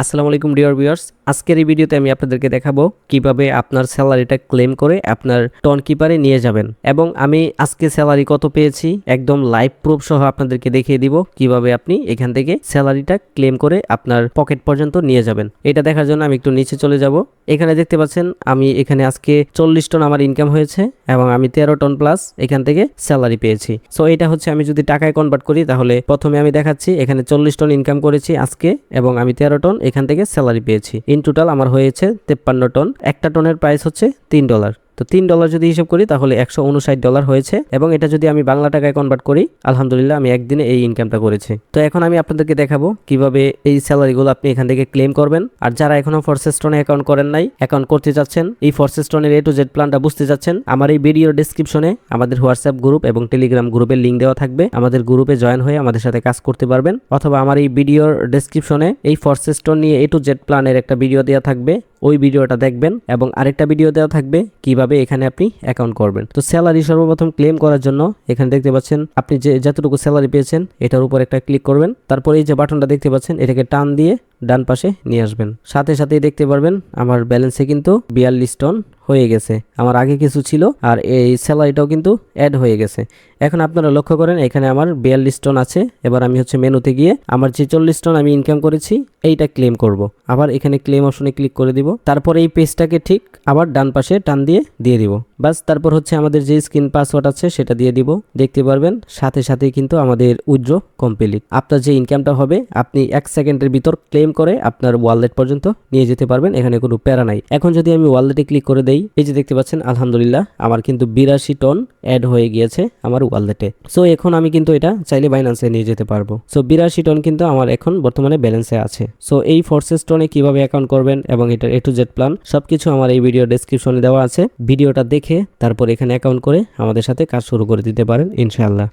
আসসালামু আলাইকুম, dear viewers. আজকের এই ভিডিওতে আমি আপনাদেরকে দেখাবো কীভাবে আপনার স্যালারিটা ক্লেম করে আপনার টন কিপারে নিয়ে যাবেন। এবং আমি আজকে স্যালারি কত পেয়েছি, একদম লাইভ প্রুফ সহ আপনাদেরকে দেখিয়ে দিব কীভাবে আপনি এখান থেকে স্যালারিটা ক্লেম করে আপনার পকেট পর্যন্ত নিয়ে যাবেন। এটা দেখার জন্য আমি একটু নিচে চলে যাব। এখানে দেখতে পাচ্ছেন, আমি এখানে আজকে চল্লিশ টন আমার ইনকাম হয়েছে এবং আমি তেরো টন প্লাস এখান থেকে স্যালারি পেয়েছি। সো এটা হচ্ছে আমি যদি টাকায় কনভার্ট করি, তাহলে প্রথমে আমি দেখাচ্ছি, এখানে চল্লিশ টন ইনকাম করেছি আজকে এবং আমি তেরো টন এখান থেকে স্যালারি পেয়েছি। ইন টোটাল আমার হয়েছে তেপ্পান্ন টন একটা টনের প্রাইস হচ্ছে তিন ডলার তো তিন ডলার যদি হিসাব করি, তাহলে একশো উনষাট ডলার হয়েছে। এবং এটা যদি আমি বাংলা টাকায় কনভার্ট করি, আলহামদুলিল্লাহ আমি একদিনে এই ইনকামটা করেছি। তো এখন আমি আপনাদেরকে দেখাবো কীভাবে এই স্যালারিগুলো আপনি এখান থেকে ক্লেম করবেন। আর যারা এখনও ফরসেস্টনে অ্যাকাউন্ট করেন নাই অ্যাকাউন্ট করতে যাচ্ছেন, এই ফরসেস্টনের এ টু জেড প্ল্যানটা বুঝতে যাচ্ছেন, আমার এই ভিডিওর ডিসক্রিপশনে আমাদের হোয়াটসঅ্যাপ গ্রুপ এবং টেলিগ্রাম গ্রুপের লিঙ্ক দেওয়া থাকবে। আমাদের গ্রুপে জয়েন হয়ে আমাদের সাথে কাজ করতে পারবেন। অথবা আমার এই ভিডিওর ডিসক্রিপশনে এই ফরসেস্টন নিয়ে এ টু জেড প্ল্যানের একটা ভিডিও দেওয়া থাকবে। ওই ভিডিওটা দেখবেন এবং আরেকটা ভিডিও দেওয়া থাকবে কীভাবে এখানে আপনি অ্যাকাউন্ট করবেন? তো স্যালারি সর্বপ্রথম ক্লেম করার জন্য এখানে দেখতে পাচ্ছেন, আপনি যে, যতটুকু স্যালারি পেয়েছেন, এটার উপর একটা ক্লিক করবেন। তারপরে এই যে বাটনটা দেখতে পাচ্ছেন, এটাকে টান দিয়ে ডান পাশে নিয়ে আসবেন। সাথে সাথেই দেখতে পারবেন আমার ব্যালেন্সে কিন্তু বিয়াল্লিশ টন হয়ে গেছে। আমার আগে কিছু ছিল আর এই স্যালারিটাও কিন্তু অ্যাড হয়ে গেছে। এখন আপনারা লক্ষ্য করেন, এখানে আমার বিয়াল্লিশ টন আছে। এবার আমি হচ্ছে মেনুতে গিয়ে আমার যে চল্লিশ টন আমি ইনকাম করেছি, এইটা ক্লেম করব। আবার এখানে ক্লেম অপশনে ক্লিক করে দিব। তারপর এই পেজটাকে ঠিক আবার ডান পাশে টান দিয়ে দিয়ে দিব। বাস তারপর হচ্ছে আমাদের যে স্ক্রিন পাসওয়ার্ড আছে, সেটা দিয়ে দিব। দেখতে পারবেন, সাথে সাথেই কিন্তু আমাদের উইথড্র কমপ্লিট আপনার যে ইনকামটা হবে, আপনি এক সেকেন্ডের ভিতর ক্লেম করে আপনার ওয়ালেট পর্যন্ত নিয়ে যেতে পারবেন, এখানে কোনো প্যারা নাই। এখন যদি আমি ওয়ালেটে ক্লিক করে দেই, এই যে দেখতে পাচ্ছেন, আলহামদুলিল্লাহ, আমার কিন্তু বিরাশি টন অ্যাড হয়ে গিয়েছে আমার ওয়ালেটে সো এখন আমি কিন্তু এটা চাইলে বাইন্যান্সে নিয়ে যেতে পারব। সো বিরাশি টন কিন্তু আমার এখন বর্তমানে ব্যালেন্সে আছে। সো এই ফোর্সেস টনে কীভাবে অ্যাকাউন্ট করবেন এবং এটার এ টু জেড প্ল্যান সবকিছু আমার এই ভিডিও ডেসক্রিপশনে দেওয়া আছে। ভিডিওটা দেখে তারপর এখানে অ্যাকাউন্ট করে আমাদের সাথে কাজ শুরু করে দিতে পারেন, ইনশাআল্লাহ।